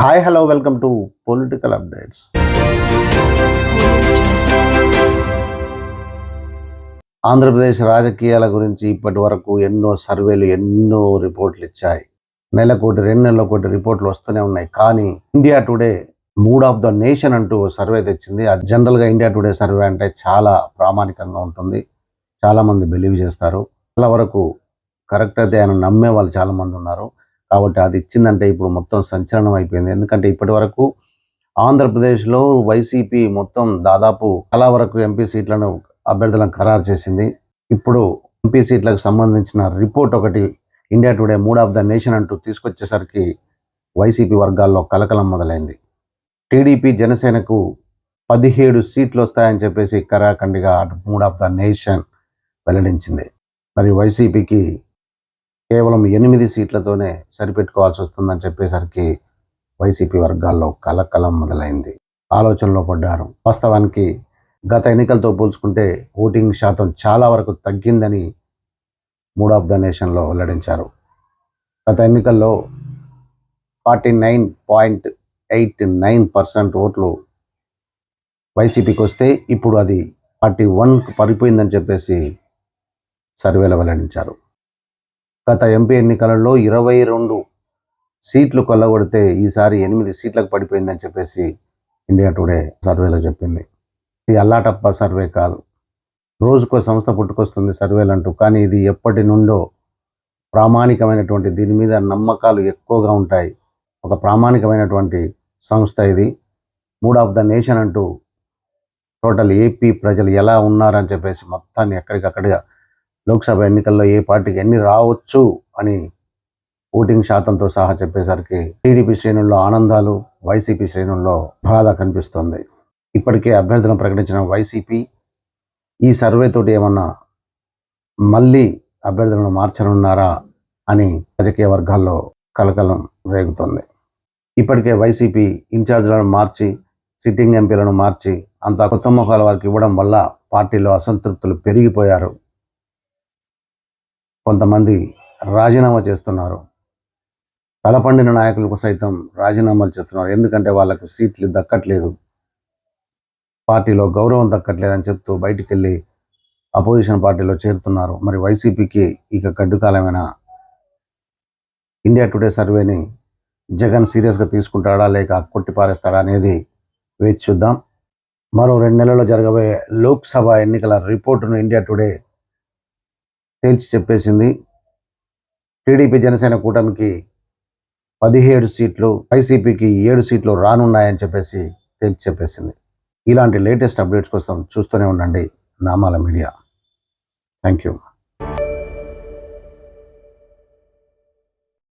Hi hello welcome to political updates Andhra Pradesh రాజకీయాల గురించి ఇప్పటి వరకు ఎన్నో సర్వేలు ఎన్నో రిపోర్ట్లు ఇచ్చాయి. నెలకోటి రెండు నెలల కోటి రిపోర్ట్లు వస్తూనే ఉన్నాయి. కానీ India Today mood of the nation అంటూ సర్వే తెచ్చింది. అది జనరల్గా ఇండియా టుడే సర్వే అంటే చాలా ప్రామాణికంగా ఉంటుంది. చాలామంది బిలీవ్ చేస్తారు. చాలా వరకు కరెక్ట్ అయితే ఆయన నమ్మే వాళ్ళు చాలామంది ఉన్నారు. కాబట్టి అది ఇచ్చిందంటే ఇప్పుడు మొత్తం సంచలనం అయిపోయింది. ఎందుకంటే ఇప్పటి వరకు ఆంధ్రప్రదేశ్లో వైసీపీ మొత్తం దాదాపు చాలా వరకు ఎంపీ సీట్లను అభ్యర్థులను ఖరారు చేసింది. ఇప్పుడు ఎంపీ సీట్లకు సంబంధించిన రిపోర్ట్ ఒకటి India Today mood of the nation అంటూ తీసుకొచ్చేసరికి వైసీపీ వర్గాల్లో కలకలం మొదలైంది. టీడీపీ జనసేనకు పదిహేడు సీట్లు వస్తాయని చెప్పేసి కరాఖండిగా మూడ్ ఆఫ్ ద నేషన్ వెల్లడించింది. మరి వైసీపీకి కేవలం ఎనిమిది సీట్లతోనే సరిపెట్టుకోవాల్సి వస్తుందని చెప్పేసరికి వైసీపీ వర్గాల్లో కలకలం మొదలైంది. ఆలోచనలో పడ్డారు. వాస్తవానికి గత ఎన్నికలతో పోల్చుకుంటే ఓటింగ్ శాతం చాలా వరకు తగ్గిందని మూడ్ ఆఫ్ ద నేషన్లో వెల్లడించారు. గత ఎన్నికల్లో forty nine point eight nine percent ఓట్లు వైసీపీకి వస్తే ఇప్పుడు అది ఫార్టీ వన్కి పడిపోయిందని చెప్పేసి సర్వేలో వెల్లడించారు. గత ఎంపీ ఎన్నికలలో ఇరవై రెండు సీట్లు కొల్లగొడితే ఈసారి ఎనిమిది సీట్లకు పడిపోయిందని చెప్పేసి ఇండియా టుడే సర్వేలో చెప్పింది. ఇది అల్లాటప్ప సర్వే కాదు. రోజుకో సంస్థ పుట్టుకొస్తుంది సర్వేలు అంటూ కానీ ఇది ఎప్పటి నుండో ప్రామాణికమైనటువంటి దీని మీద నమ్మకాలు ఎక్కువగా ఉంటాయి. ఒక ప్రామాణికమైనటువంటి సంస్థ ఇది. మూడ్ ఆఫ్ ద నేషన్ అంటూ టోటల్ ఏపీ ప్రజలు ఎలా ఉన్నారని చెప్పేసి మొత్తాన్ని ఎక్కడికక్కడిగా లోక్సభ ఎన్నికల్లో ఏ పార్టీకి ఎన్ని రావచ్చు అని ఓటింగ్ శాతంతో సహా చెప్పేసరికి టీడీపీ శ్రేణుల్లో ఆనందాలు వైసీపీ శ్రేణుల్లో బాధ కనిపిస్తోంది. ఇప్పటికే అభ్యర్థులను ప్రకటించిన వైసీపీ ఈ సర్వే తోటి ఏమన్నా మళ్ళీ అభ్యర్థులను మార్చనున్నారా అని రాజకీయ వర్గాల్లో కలకలం రేగుతోంది. ఇప్పటికే వైసీపీ ఇన్ఛార్జీలను మార్చి సిట్టింగ్ ఎంపీలను మార్చి అంత కొత్త ముఖాల వారికి ఇవ్వడం వల్ల పార్టీలో అసంతృప్తులు పెరిగిపోయారు. కొంతమంది రాజీనామా చేస్తున్నారు. తలపండిన నాయకులకు సైతం రాజీనామాలు చేస్తున్నారు. ఎందుకంటే వాళ్ళకు సీట్లు దక్కట్లేదు. పార్టీలో గౌరవం దక్కట్లేదని చెప్తూ బయటికి వెళ్ళి అపోజిషన్ పార్టీలో చేరుతున్నారు. మరి వైసీపీకి ఇక గడ్డుకాలమైన ఇండియా టుడే సర్వేని జగన్ సీరియస్గా తీసుకుంటాడా లేక కొట్టిపారేస్తాడా అనేది వేచి చూద్దాం. మరో రెండు నెలల్లో జరగబోయే లోక్సభ ఎన్నికల రిపోర్టును ఇండియా టుడే తేల్చి చెప్పేసింది. టీడీపీ జనసేన కూటమికి పదిహేడు సీట్లు వైసీపీకి ఏడు సీట్లు రానున్నాయని చెప్పేసి తేల్చి చెప్పేసింది. ఇలాంటి లేటెస్ట్ అప్డేట్స్ కోసం చూస్తూనే ఉండండి. నామాల మీడియా. Thank you